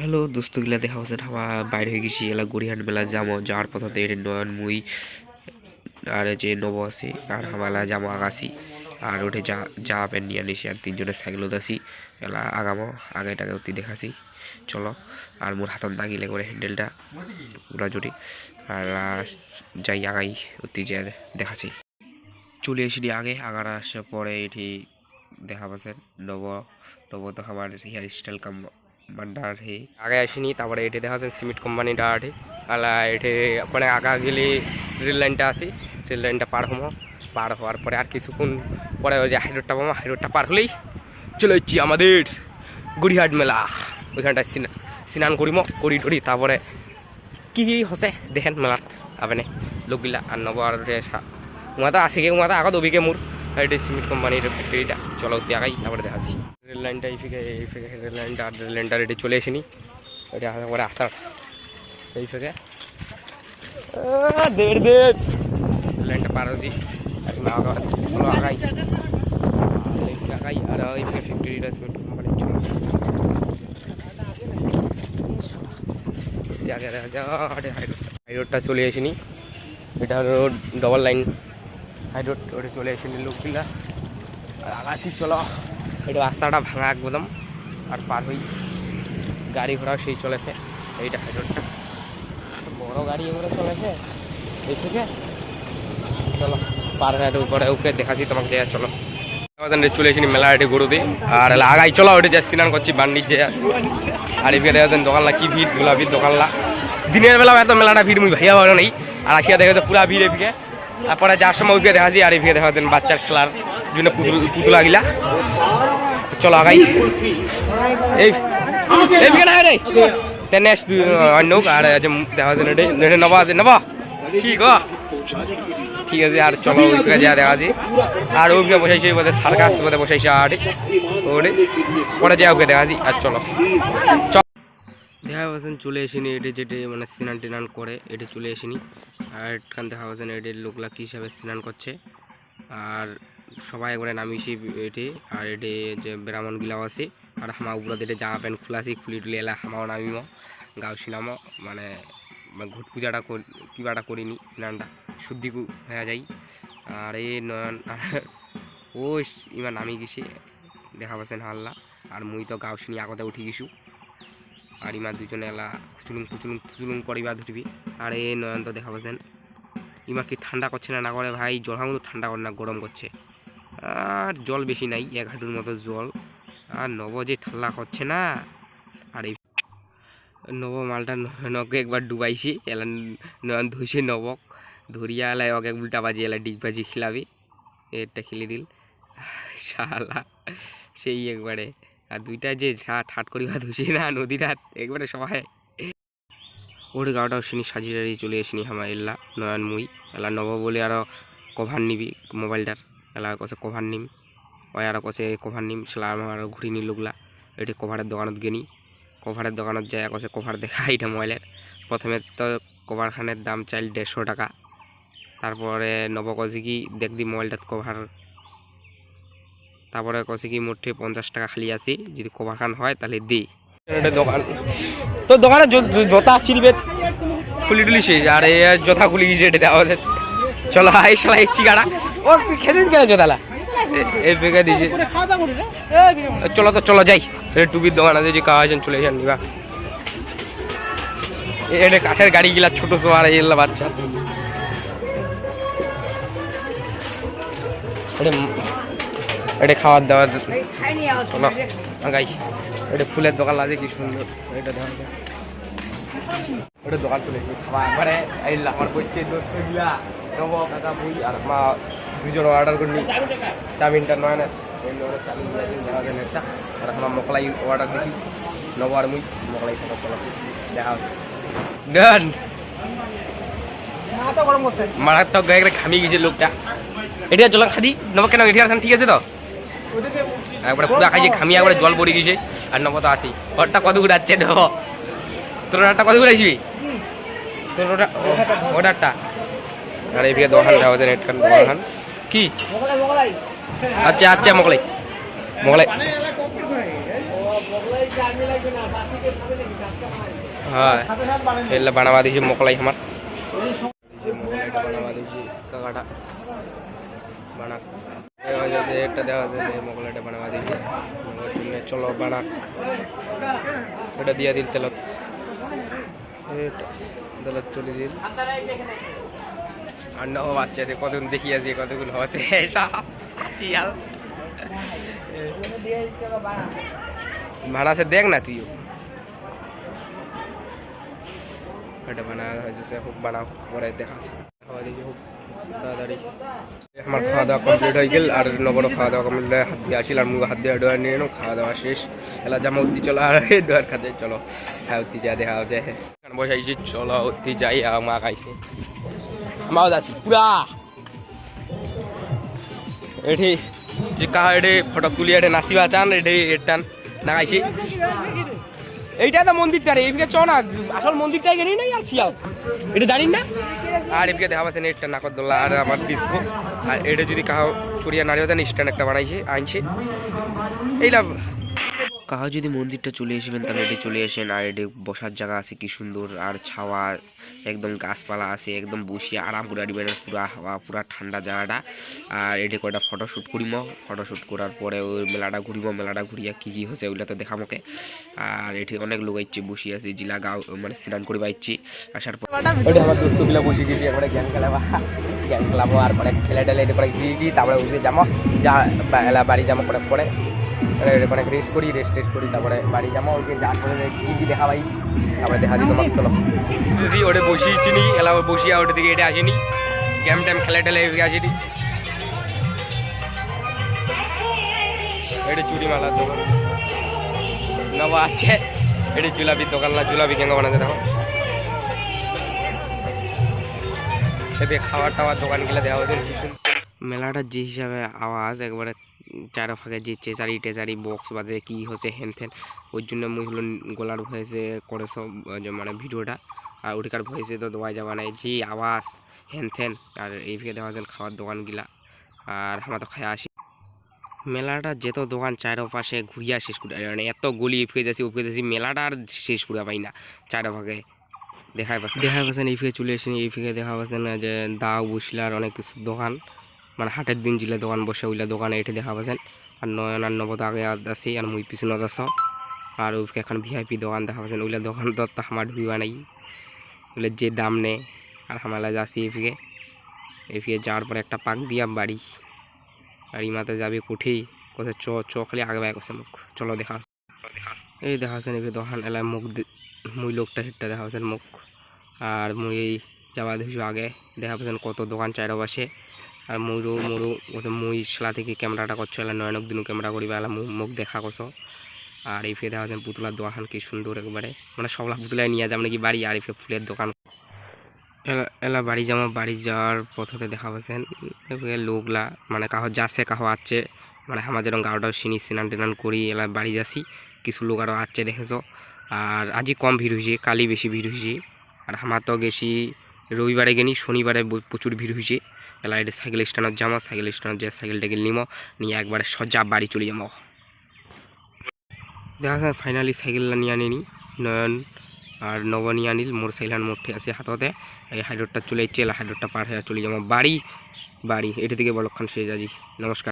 Hello দোস্তগুলা দেখা হচ্ছে হাওয়া বাইরে হয়ে গেছি, এলা গড়িয়াহাট মেলা যাব, যাওয়ার পথতে এটা নয়ন মুই, আর যে নব আছে, আর হামালা যাব আগাছি। আর ওঠে যা যা প্যান্ট নিয়ে আনিছি, আর তিনজনের সাইকেল আছি এলা আগামো আগে টাকে অতি দেখাছি। চলো, আর মোর হাতত দাগিলে করে হ্যান্ডেলটা, পুরা জুড়ি। আর যাই আগাই অতি যে দেখাছি। চলে এসিনি আগে, আগার আসার পরে এটি দেখা পাচ্ছেন, নব নব তো আমার হেয়ার স্টাইল কাম হে আগে আসিনি তারপরে এটি দেখা যাচ্ছে সিমেন্ট কোম্পানিটা আটে আলা এটি মানে আগা গেলে রেল লাইনটা আসি রেল লাইনটা পার হব পার হওয়ার পরে আর কিছুক্ষণ পরে ওই যে হাইরোডটা পাবো হাইরোডটা পার হলেই চলে যাচ্ছি আমাদের গড়িহাট মেলা ওইখানটায় সিনা স্নান করিম করি টরি তারপরে কি কি হসে দেখেন মেলাত আপনি লোকগুলা আর নব আর উমাতা আছে গে উমাতা আগত অভিকে মোর এটা সিমেন্ট কোম্পানির ফ্যাক্টরিটা চলো দেখাই তারপরে দেখাচ্ছি রেল লাইনটা এই ফিকে এই ফিকে লাইনটা আর লাইনটা রেডি চলে এসিনি। এটা আসার পরে আসার। এই ফিকে। দেড় দেড়। লাইনটা পার হচ্ছি এখন আগা আগাই। আর এই ফিকে ফ্যাক্টরিটা কোম্পানি চলো হাই রোডটা চলে আসিনি এটা হলো ডবল লাইন হাই রোড, ওটা চলে আসিনি লোকগুলা। আগাছি, চলো। এটা রাস্তাটা ভাঙা একদম, আর পার হই গাড়ি ঘোড়াও সেই চলেছে, এইটা হাই রোডটা বড় গাড়ি এগুলো চলেছে থেকে চলো, পার হয়ে উপরে ওকে দেখাচ্ছি তোমাকে, দেয়া চলো। চলে এসেছি মেলা এটি গরুতে আর এলা আগাই, চলো ওটা যে স্পিনার করছি, বান্ডির যে আর এদিকে দেখা যাচ্ছেন দোকানলা, কি ভিড় গোলাপি দোকানলা। দিনের বেলা এত মেলাটা ভিড়, মুই ভাইয়া ভালো নেই, আর আসিয়া দেখা যাচ্ছে পুরা ভিড় এদিকে তারপরে যার সময় ওইদিকে দেখা যায় আর এদিকে দেখা যাচ্ছেন বাচ্চার খেলার জন্য পুতুল পুতুলা গিলা চলো আগাই। এই এইদিকে না রে। নেক্সট অন্য আর যে দেখা এটা এটা নবা আছে নবা। কি গো? ঠিক আছে, আর চলো ওইদিকে যা দেখা যায় আর ওইদিকে বসাইছে বোধহয় সার্কাস বোধহয় বসাইছে আর। ওরে পরে যা ওকে দেখা যায় আর চলো। চ- দেখা পাচ্ছেন চলে এসিনি এটি যেটি মানে স্নান টিনান করে, এটি চলে এসিনি আর এখান দেখা পাচ্ছেন এটি লোকলা কী হিসাবে স্নান করছে। আর সবাই একবারে নামিছি এটি, আর এটি যে ব্রাহ্মণ গিলাও আছে, আর হামা উপরে দিলে জামা প্যান্ট খুলাছি খুলি টুলি এলা হামাও নামিম গাও সিনামো মানে ঘুট ঘট পূজাটা কিবাটা করিনি, স্নানটা শুদ্ধি হয়ে যাই। আর এই নয়ন ও ইমান নামি গেছি, দেখা পাচ্ছেন হাল্লা আর মুই তো গাও শুনি আগতে উঠি গেছু। আর ইমা দুজনে এলা খুচুলুং খুচুলুং খুচুলুং করিবা ধরবি। আর এই নয়ন তো দেখা পাচ্ছেন, ইমা কি ঠান্ডা করছে না না করে ভাই জল মতো ঠান্ডা করে না, গরম করছে। আর জল বেশি নাই, এক হাঁটুর মতো জল। আর নব যে ঠান্ডা করছে না, আর এই নব মালটা নকে একবার ডুবাইছি, এলা নয়ন ধুইছে নবক, ধরিয়া এলাই এক উল্টা বাজি, এলা ডিগ বাজি খিলাবি এটা খেলে দিল। শালা, সেই একবারে। আর দুইটা যে ঠা- ঠাট করি করিবা ধুছি না, নদীর হাত, একবারে সবাই। ওর গাওটাও শুনি সাজিয়ে চলে আসিনি হামা এল্লা নয়ন মুই। এলা নব বলে আরও কভার নিবি মোবাইলটার। এলা কসে কভার নিম ওই আরও কসে কভার নিম সেলা আমার ঘুরি নিল লোকলা এটি কভারের দোকানত গেনি। কভারের দোকানত যায় কসে কভার দেখা এটা মোবাইলের প্রথমে তো কভারখানের দাম চাইল দেড়শো টাকা। তারপরে নব কসে কি দেখদি মোবাইলটাত কভার তারপরে কসে কি মোটে পঞ্চাশ টাকা খালি আসি যদি কভারখান হয় তাহলে দিই দোকান। তো দোকানে জোতা চিনবে খুলি টুলি শেষ। আর এ জোতা খুলি গিয়েছে এটা হচ্ছে চলো হাই শালা এসছি গাড়া ও তুই খেতে কেন জোতালা এই বেগে দিয়েছে। চলো তো চলো যাই। এটা টুপির দোকান আছে যে কাজ চলে যান নিবা। এটা কাঠের গাড়ি গিলা ছোট সো আর এগুলা বাচ্চা। এটা এটা খাওয়ার দাওয়ার চলো গাই। এটা ফুলের দোকান আছে কি সুন্দর। এটা দেখা যায় ওটা দোকান চলে খাওয়া একবারে আইলা আমার বইছে দোস্ত গিলা নব আর মা দুজন অর্ডার করিনি চাউমিনটা নয় না চাউমিন দেখা যায় নেটটা আর আমার মকলাই অর্ডার দিছি। নব আর মুই মকলাই খাবার চলো। দেখা হচ্ছে। ডান মারাত্মক গায়ে একবারে ঘামিয়ে গেছে লোকটা। এটা জল খাদি। নব কেন? এটা খান ঠিক আছে তো? একবারে পুরো খাইছে ঘামিয়ে একবারে জল পড়ে গেছে। আর নব তো আসি ওরটা কত ঘুরাচ্ছে নব? তোর ওটা কত ঘুরাইছিবি তোর ওটা ওটারটা আর এইদিকে দোকান যায় নেট দোকান কি? আচ্ছা আচ্ছা মোগলাই। মোগলাই। হ্যাঁ এগুলো বানাবা দিয়েছি মোকলাই আমার। বানাবা দিয়েছি কাকাটা। বানা। একটা দেওয়া যাচ্ছে মোকলাইটা বানাবা দিয়েছি চলো বানা। এটা দিয়ে দিল তেলত। তেলত চলে দিল। আর বাচ্চাদের কতক্ষণ দেখিয়েছি, কতগুলো হচ্ছে, সব শিয়াল ভাড়া সে দেখ না তুইও। বানা দেখা খাওয়া আমার খাওয়া দাওয়া কমপ্লিট হয়ে গেল, আর খাওয়া দাওয়া হাত দিয়ে হাত নিয়ে খাওয়া দাওয়া শেষ। জামা উত্তি চলো, আর চলো। হ্যাঁ উত্তি যা দেখা হচ্ছে। চলো, উত্তি যাই মা খাইছে। মাও যাচ্ছি পুরা। এটি যে কাহা এটি ফটো তুলি, এটি নাচিবা চান, এটি এটান নাগাইছি। এইটা তো মন্দিরটা রে, এইদিকে চ না, আসল মন্দিরটাই গেলি না আর শিয়াল? এটা জানি না? আর এদিকে দেখা পাচ্ছে নেটটা নাকরদোল্লা আর আমার ডিস্কো আর এটা যদি কাহা ছড়িয়া নাড়িয়ে দেন, স্ট্যান্ড একটা বানাইছে, আনছে। এই লাভ কাহা যদি মন্দিরটা চলে আসবেন, তাহলে এটি চলে আসেন। আর এটি বসার জায়গা আছে কি সুন্দর, আর ছাওয়া, একদম গাছপালা আছে, একদম বসিয়ে আরাম করে দিবেন পুরা হাওয়া, পুরা ঠান্ডা জায়গাটা। আর এটি কয়টা ফটোশ্যুট করিম? ফটোশ্যুট করার পরে ওই মেলাটা ঘুরিব মেলাটা ঘুরিয়া কী কী হয়েছে ওইগুলো তো দেখামকে আর এটি অনেক লোক আইছে বসে আছে, জিলা গাও মানে স্নান করে পাইছি আসার পর ওটা আমার দোস্ত বসে গেছি একবারে গেম খেলাবা। গেম খেলাবো, আর পরে খেলে টেলে এটা করে গিয়ে গিয়ে তারপরে উঠে যাব যা বাড়ি যাব পরে পরে। অনেক রেস্ট করি রেস্ট টেস্ট করি তারপরে বাড়ি যাব ওকে যা করে টিভি দেখা পাই তারপরে দেখা দিই তোমাকে চলো। যদি ওটা বসিয়েছি নি এলা বসিয়া ওটা দিকে এটা আসেনি গেম টেম খেলে টেলে এদিকে আসেনি। এটা চুরি মালার দোকান। নবা আছে এটা জুলাপির দোকান না জুলাপি কেন বানাতে দেখো। খাবার টাওয়ার দোকানগুলো দেওয়া সুন্দর। মেলাটার যে হিসাবে আওয়াজ একবারে চারো ফাঁকে যে চেচারি টেচারি বক্স বাজে, কি হচ্ছে, হেন থেন ওই জন্য মুই হলো গলার ভয়েসে করে সব মানে ভিডিওটা, আর ওটিকার ভয়েসে তো দেওয়া যাবে না যে আওয়াজ, হেন থেন আর এইদিকে দেওয়া যায় খাওয়ার দোকানগুলা। আর আমরা তো খাই আসি। মেলাটা যেত দোকান চারোপাশে ঘুরিয়া শেষ করে মানে এত গলি ফিরে যাচ্ছি উপরে যাচ্ছি, মেলাটা আর শেষ করে পাই না। চারো ভাগে দেখাই পাচ্ছি দেখাই পাচ্ছেন এই ফিকে চলে এসেনি এই ফিকে দেখা পাচ্ছেন যে দাও বসিলার অনেক কিছু দোকান। মানে হাটের দিন জিলে দোকান বসে ওইলা দোকানে এটি দেখা পাচ্ছেন। আর নয়ন আর নবদ আগে আছি আর মুই পিছনত আস আর এখন ভিআইপি দোকান দেখা পাচ্ছেন। ওইলা দোকান তো আমার ঢুকিবা নাই। ওইলা যে দাম নে আর হামালা যাচ্ছি এফিকে। এফিকে যাওয়ার পরে একটা পাক দিয়া বাড়ি। আর ইমাতে যাবে কুঠি। কোথায় চ চ, খালি আগে বাই আছে মুখ। চলো দেখা এই দেখা আছে এফি দোকান। এলাই মুখ মুই লোকটা হেটটা দেখা পাচ্ছেন মুখ। আর মুই যাওয়া ধুইছো আগে। দেখা পাচ্ছেন কত দোকান চারপাশে আর মুরু মুরু, ওতে মুই সেলা থেকে ক্যামেরাটা করছ, এলা নয়নক দিনু ক্যামেরা করিবা, এলা মুখ দেখা করছ। আর এই ফে দেখা যাচ্ছে পুতুলার দোকান কি সুন্দর একবারে। মানে সবলা পুতুলাই নিয়ে যাবে নাকি বাড়ি, আর এই ফুলের দোকান। এলা- বাড়ি যাব, বাড়ি যাওয়ার পথতে দেখা পাচ্ছেন লোকলা মানে কাহ যাচ্ছে, কাহ আছে মানে যেরকম গাওটাও চিনি স্নান টেনান করি, এলা বাড়ি যাচ্ছি। কিছু লোক আরও আছে দেখেছ। আর আজই কম ভিড় হয়েছে কালি বেশি ভিড় হয়েছে। আর আমার তো গেছি রবিবারে গেনি, শনিবারে প্রচুর ভিড় হয়েছে। এলা সাইকেল স্ট্যান্ড যাব সাইকেল স্ট্যান্ডত যে সাইকেলটাকে নিমো, নিয়ে একবারে সজা বাড়ি চলে যাব। দেখা যায় ফাইনালি সাইকেলটা নিয়ে আনিনি। নয়ন আর নব নিয়ে আনিল মোর সাইকেল মোটে আছে হাততে এই হাইড্রোডটা চলে এসছে, এলা হাইড্রোডটা পার হয়ে চলে যাব বাড়ি বাড়ি। এটা থেকে বলক্ষণ শেষ আজি নমস্কার।